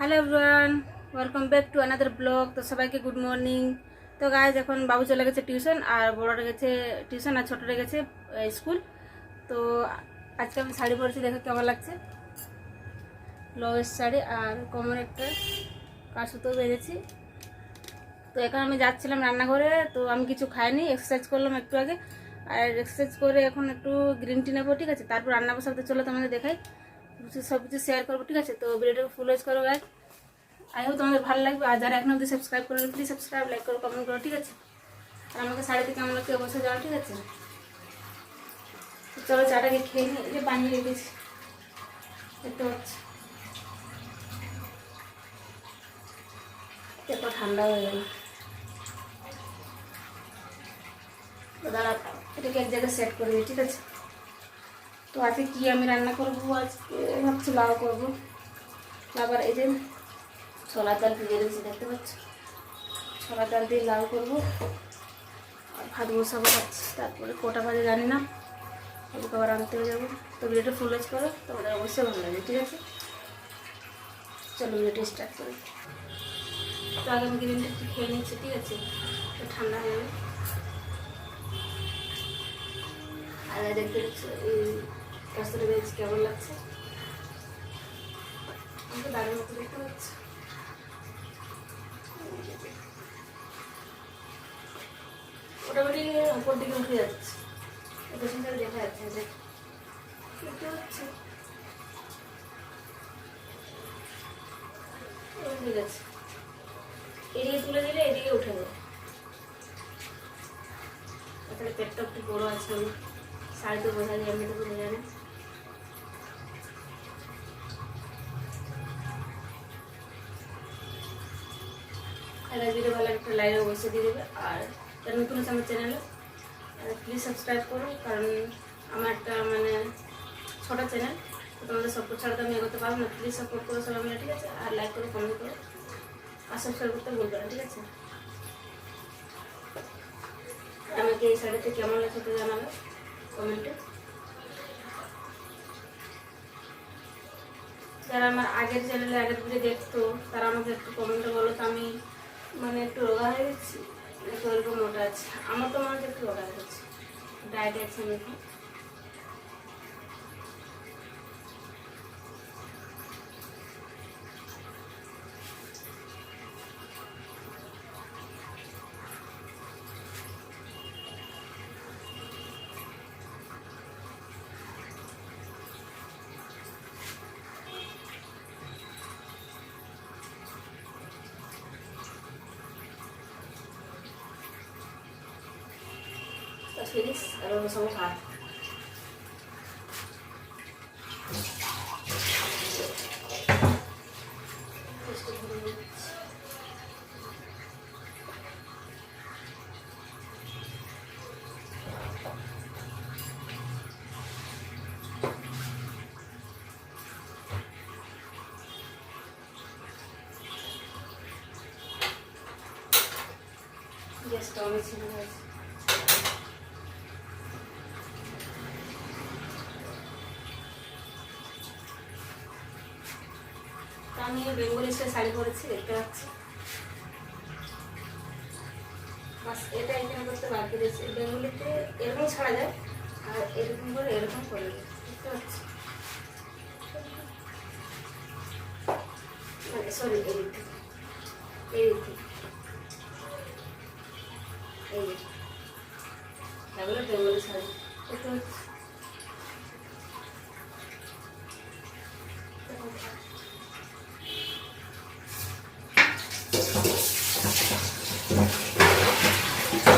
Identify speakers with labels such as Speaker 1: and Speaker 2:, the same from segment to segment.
Speaker 1: Hello everyone welcome back to another blog তো সবাইকে good morning তো গায়ে এখন বাবু চলে গেছে টিউশন আর বড়টা গেছে টিউশন আর ছোটটা গেছে স্কুল তো আজকে আমি শাড়ি পরেছি, দেখে কেমন লাগছে। লোয়েস্ট শাড়ি আর কোমর একটা কাশুতো বেঁধেছি। তো এখন আমি যাচ্ছিলাম রান্নাঘরে, তো আমি কিছু খাইনি এক্সারসাইজ করলাম একটু আগে। আর এক্সারসাইজ করে এখন একটু গ্রিন টি নেব, ঠিক আছে? তারপর রান্না বসাতে চলো তোমাদের দেখাই। কিছু সব কিছু শেয়ার করব, ঠিক আছে? তো ভিডিওটাকে ফুল ওয়াচ করো গাইজ আই হোপ তোমাদের ভালো লাগবে। আর যারা এখন অব্দি সাবস্ক্রাইব করো প্লিজ সাবস্ক্রাইব লাইক করো কমেন্ট করো, ঠিক আছে? আর আমাকে শাড়িতে কেমন লাগছে অবশ্যই জানো ঠিক আছে? চলো চাটাকে খেয়ে নিই, এই যে বানিয়ে রেখেছি। দেখতে পাচ্ছি? এত ঠান্ডা হয়ে গেল। দাঁড়া এটাকে এক জায়গায় সেট করে দিই, ঠিক আছে? তো আজকে কি আমি রান্না করব? আজকে ভাবছি লাউ করব। আবার এই যে ছোলা ডাল ভিজে রেখেছি দেখতে পাচ্ছ? ছোলা ডাল দিয়ে লাউ করব। আর ভাত বসাবো খাচ্ছি তারপরে কোটা ভাজে জানি না। ওদেরকে আবার আনতে যাব। তো ভিডিওটা ফুল ওয়াচ করো, তোমাদের অবশ্যই ভালো লাগবে ঠিক আছে? চলো ভিডিওটা স্টার্ট করি। তো আগে আমি গ্রিনটা একটু খেয়ে নিচ্ছি, ঠিক আছে? ঠান্ডা হয়ে যাবে। আর দেখতে কাস্তুরি বেশ কেমন লাগছে? দেখতে পাচ্ছি। মোটামুটি উপর দিকে উঠে যাচ্ছে। দেখা যাচ্ছে পাচ্ছি। এদিকে তুলে দিলে এদিকে উঠে যাবে পেটটা একটু বড় আছে আমার শাড়িতে বোঝা যায় এমনিতে বোঝা যায় আর ভিডিও ভালো একটা লাইক অবশ্যই দিয়ে দেবে। আর যারা নতুন আছে আমার চ্যানেলে প্লিজ সাবস্ক্রাইব করো, কারণ আমার একটা মানে ছোটো চ্যানেল তোমাদের সাপোর্ট ছাড়া তো আমি এগোতে পারব না। প্লিজ সাপোর্ট করো সবাই মিলে, ঠিক আছে? আর লাইক করো কমেন্ট করো। আর সাবস্ক্রাইব করতে বলবে না, ঠিক আছে? আমাকে এই শাড়িতে কেমন লাগছে তো জানাবে কমেন্টে যারা আমার আগের চ্যানেলে আগের ভিডিও দেখতো, তারা আমাকে একটু কমেন্টে বলো তো আমি মানে একটু রোগা হয়ে গেছি শরীর মোটা আছে। আমার তো মনে হচ্ছে একটু রোগা হয়ে গেছে। ডায়েট আছে আমি nós feliz, nós não somos ratos. Yes, Tommy, see you guys. আমি বেঙ্গলি স্টাইল শাড়ি পরেছি, দেখতে পাচ্ছি। বাস, এটা এখানে করতে বাকি রয়েছে। বেঙ্গলিতে এরকম ছাড়া যায়, আর এরকম করে এরকম করে দেখতে পাচ্ছি। মানে সরি এই দিক থেকে এই দিক থেকে এই দিক এগুলো বেঙ্গলি শাড়ি দেখতে পাচ্ছি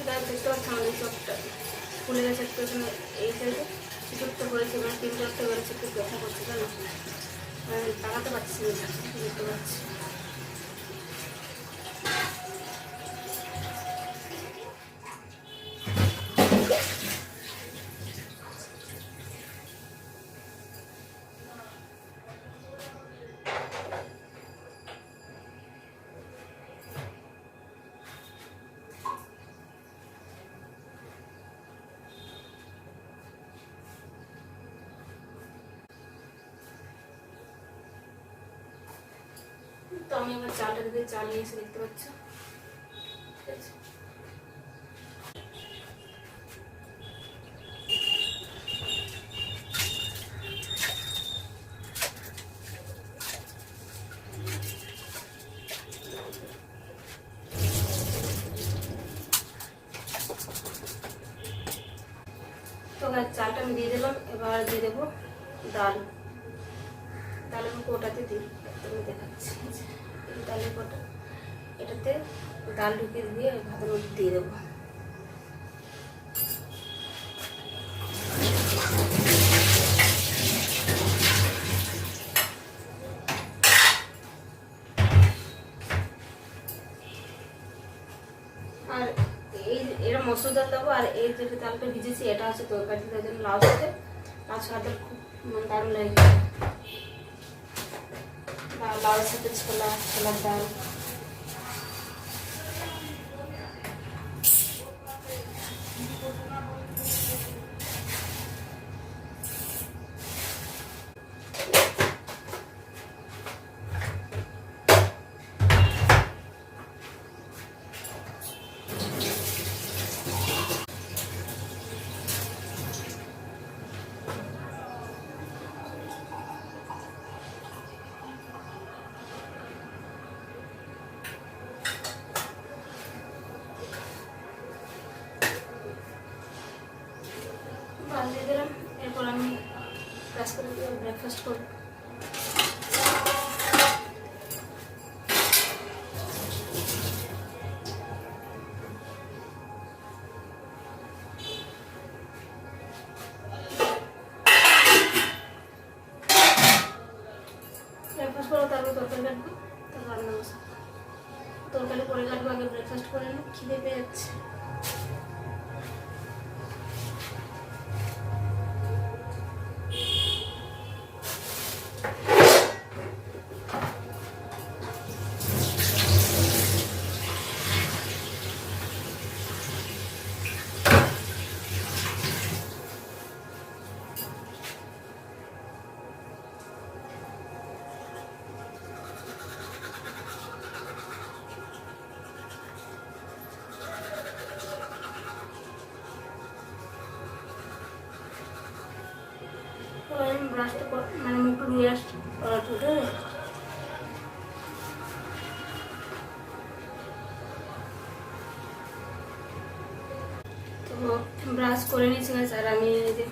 Speaker 1: এটা দেখতে পাচ্ছি আমাদের চোখটা ফুলে গেছে, একটু এখানে এই সাইডে কিছুটা করেছে মানে তিন চারটে করেছে, একটু ব্যথা করছে কেন মানে তাকাতে পারছি না দেখতে পাচ্ছি আমি এবার চালটা দিতে চাল নিয়ে এসে দেখতে পাচ্ছ। চালটা আমি দিয়ে দিলাম। এবার দিয়ে দেবো ডাল। ডাল আমি কোটাতে দিই। দেখাচ্ছি। ডালের কোটা এটাতে ডাল ঢুকিয়ে দিয়ে ভাতের মধ্যে দিয়ে দেবো। আর এই এটা মসুর ডাল দেবো, আর এই যেটা ডালটা ভিজেছি, এটা হচ্ছে তরকারি লাউ সাথে। লাউ সাথে খুব মানে দারুণ লাগে। লাউয়ের সাথে ছোলা ছোলার ডাল ডাল দিয়ে দিলাম, এরপর আমি ব্রাশ করে ব্রেকফাস্ট করব। ব্রেকফাস্ট করব, তারপর তরকারি কাটবো, তারপর রান্না পরে কাটবো, আগে ব্রেকফাস্ট করে নেব খিদে পেয়ে যাচ্ছে মুখটা আসছি। করার তো ব্রাশ করে নিয়েছি গাছ আর আমি এই যে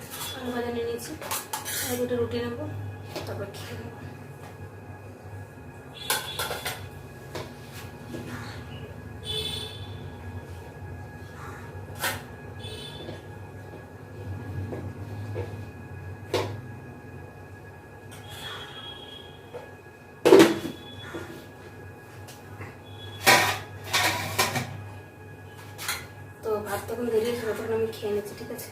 Speaker 1: নিয়ে নিয়েছি। আর রুটি নেব, তারপর খেয়ে নেব। দেরি হয়েছিল তখন আমি খেয়ে নিচ্ছি ঠিক আছে?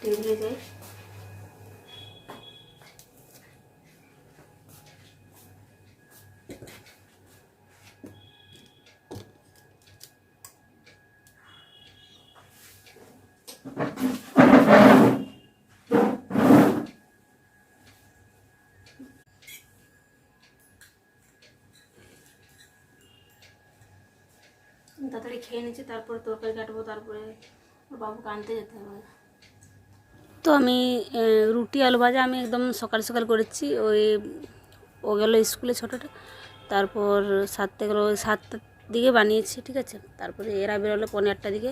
Speaker 1: টেবিলে যাই তাড়াতাড়ি খেয়ে নিচ্ছি তারপরে তরকারি কাটবো তারপরে বাবুকে আনতে যেতে হবে। তো আমি রুটি আলু ভাজা আমি একদম সকাল সকাল করেছি। ওই ও গেলো স্কুলে ছোটোটা তারপর সাতটা গেলো ওই সাতটার দিকে বানিয়েছি ঠিক আছে? তারপরে এরা বেরোলো পনেরো আটটার দিকে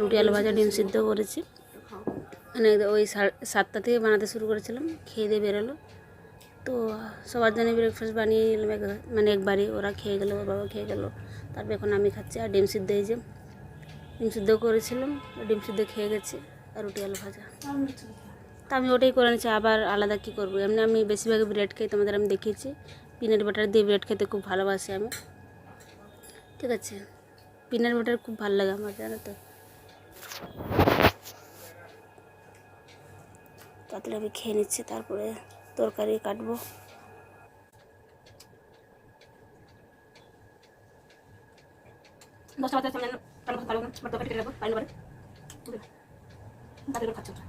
Speaker 1: রুটি আলু ভাজা ডিম সিদ্ধ করেছি। মানে ওই সাতটা থেকে বানাতে শুরু করেছিলাম খেয়ে দিয়ে বেরোলো। তো সবার জন্য ব্রেকফাস্ট বানিয়ে নিলাম মানে একবারই ওরা খেয়ে গেলো, ওর বাবা খেয়ে গেলো। তারপর এখন আমি খাচ্ছি আর ডিম সিদ্ধ এই যে। ডিম সিদ্ধ করেছিলাম, ডিম সিদ্ধ খেয়ে গেছি আর রুটি, আলু ভাজা। তা আমি ওটাই করে নিচ্ছি আবার আলাদা কী করব? এমনি আমি বেশিরভাগ ব্রেড খাই, তোমাদের আমি দেখিয়েছি। পিনাট বাটার দিয়ে ব্রেড খেতে খুব ভালোবাসি আমি। ঠিক আছে। পিনাট বাটার খুব ভালো লাগে আমার, জানো তো। তাড়াতাড়ি আমি খেয়ে নিচ্ছি, তারপরে তরকারি কাটবো। দশটা বাজার সামনে পানি ভালো না তরকারি কেটে রাখব পরে তাদের খাচ্ছে ওটা।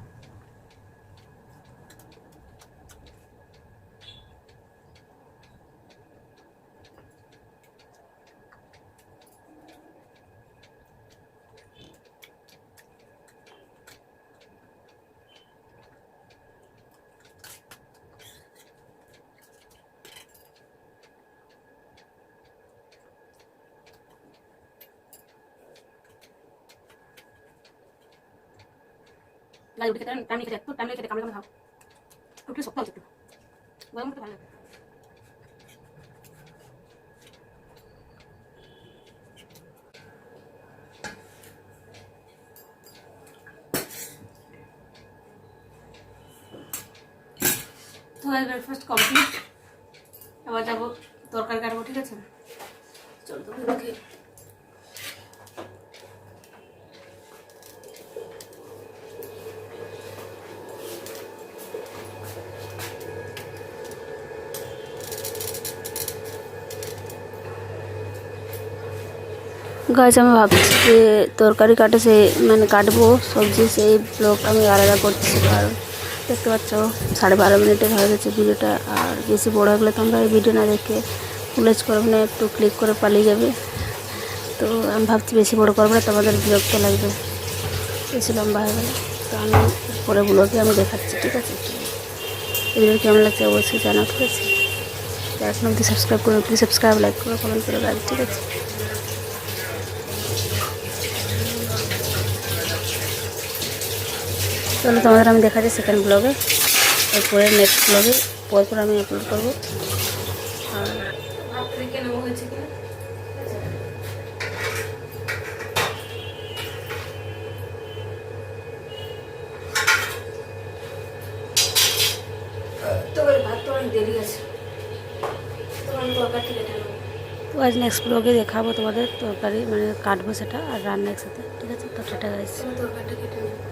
Speaker 1: গাছ উঠে খেতে টাইম খেতে একটু টাইম খেতে কামড়ে কামড়ে খাও শক্ত হচ্ছে একটু গরম ভালো লাগে তো ব্রেকফাস্ট কমপ্লিট এবার যাব তরকারি কাটবো ঠিক আছে চল তো গাছ আমি ভাবছি যে তরকারি কাটে সে মানে কাটবো, সবজি সেই ব্লগ আমি আলাদা করছি, কারণ দেখতে পাচ্ছ, সাড়ে বারো মিনিটের হয়ে গেছে ভিডিওটা, আর বেশি বড় হয়ে গেলে তোমরা এই ভিডিও না দেখে ফুলেজ করবে না, একটু ক্লিক করে পালিয়ে যাবে। তো আমি ভাবছি বেশি বড় করব না, তোমাদের বিরক্ত লাগবে। বেশি লম্বা হয়ে গেলে তো আমি পরে ব্লগে আমি দেখাচ্ছি, ঠিক আছে? ভিডিও কেমন লাগছে অবশ্যই জানা ঠিক আছে? এখন অবধি সাবস্ক্রাইব করো সাবস্ক্রাইব লাইক করো কমেন্ট করে গাছ ঠিক আছে? চলো তোমাদের আমি দেখাচ্ছি সেকেন্ড ব্লগে এরপরে নেক্সট ব্লগে পর পর আমি আপলোড করব আর ভাত রেখে নেব হয়েছে কিনা তো এবার ভাত তো অনেক দেরি আছে তো আমি তরকারি কেটে নেব তো আজ নেক্সট ব্লগে দেখাবো তোমাদের তরকারি মানে কাটবো সেটা আর রান্না একসাথে ঠিক আছে তো টাটা গাইছি তরকারিটা কেটে নেব